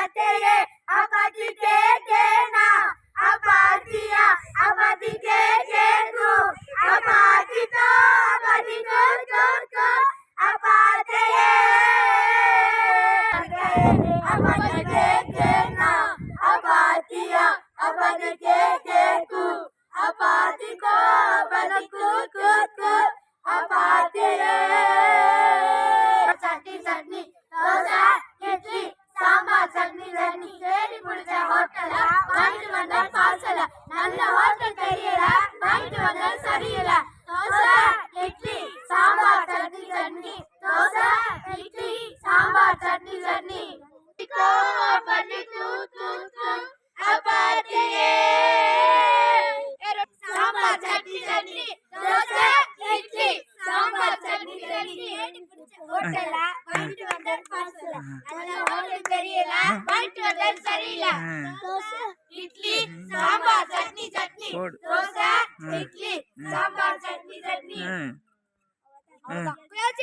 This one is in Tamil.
அப்பாத்தையே அப்பாத்தி கேட்டேனா அப்பாத்தியா அப்பாத்தி கேட்டேனு அப்பாத்தி தோ அப்பாத்தி கோ கோ கோ அப்பாத்தையே அப்பாத்தி கேட்டேனா அப்பாத்தியா அப்பாத்தி கேட்டேகு அப்பாத்தி கோ அப்பாத்தி தேடி பிடிச்ச ஹோட்டல? வாங்கிட்டு வந்த பார்சல நல்ல ஹோட்டல் தெரியல. வாங்கிட்டு வந்த சரியில்லை. தோசை இட்லி சாம்பார் சட்னி சட்னி. தோசை இட்லி சாம்பார் சட்னி சட்னி. சாம்பார் சட்னி சட்னி தோசை இட்லி சாம்பார் சட்னி சட்னி ஹோட்டல்ல வாங்கிட்டு வந்த பார்சல் அதெல்லாம் ஹோட்டல் தெரியல. வாங்கிட்டு வந்த சரியில்லை. தோசை இட்லி சாம்பார் சட்னி சட்னி. போடு. தோசை இட்லி சாம்பார் சட்னி சட்னி. ம் ம் அவ்வளவுதான்.